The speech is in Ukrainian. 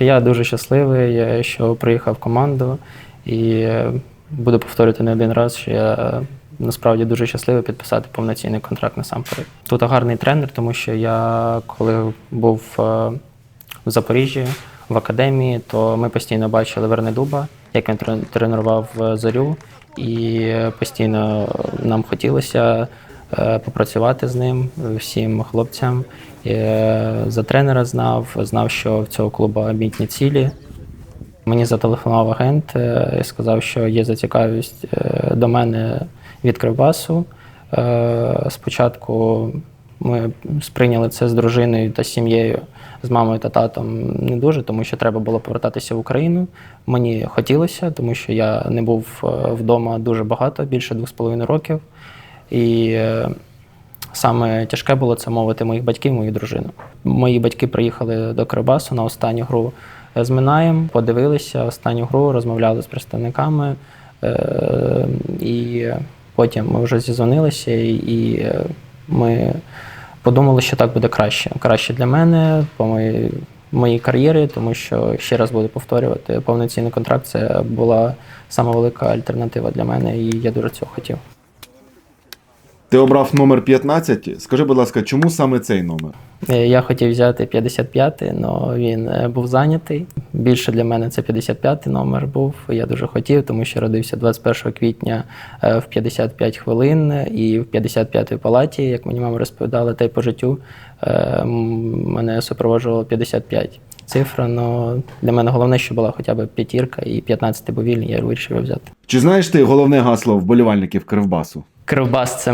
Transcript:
Я дуже щасливий, що приїхав в команду і е, буду повторювати не один раз, що я е, насправді дуже щасливий підписати повноцінний контракт насамперед. Тут гарний тренер, тому що я коли був е, в Запоріжжі в академії, то ми постійно бачили Вернедуба, як він трен- тренував зорю, і постійно нам хотілося попрацювати з ним, е, всім хлопцям. Е, За тренера знав, знав, що в цього клубу амбітні цілі. Мені зателефонував агент е, і сказав, що є зацікавість е, до мене від Кривбасу. Е, Спочатку ми сприйняли це з дружиною та сім'єю, з мамою та татом не дуже, тому що треба було повертатися в Україну. Мені хотілося, тому що я не був е, вдома дуже багато, більше двох з половиною років. І е, Саме тяжке було це мовити моїх батьків, мою дружину. Мої батьки приїхали до Кривбасу на останню гру з Минаєм, подивилися останню гру, розмовляли з представниками. Е, і потім ми вже зізвонилися, і е, ми подумали, що так буде краще. Краще для мене, по моїй, моїй кар'єрі, тому що ще раз буду повторювати, повноцінний контракт це була сама велика альтернатива для мене, і я дуже цього хотів. Ти обрав номер 15. Скажи, будь ласка, чому саме цей номер? Е, Я хотів взяти 55-й, але він е, був зайнятий. Більше для мене це 55-й номер був. Я дуже хотів, тому що родився 21 квітня е, в 55 хвилин і в 55-й палаті, як мені мама розповідала, та й по життю мене супроводжувало 55. Цифра, але для мене головне, що була хоча б п'ятірка і 15 був вільний, я вирішив взяти. Чи знаєш ти головне гасло вболівальників Кривбасу? Кривбас.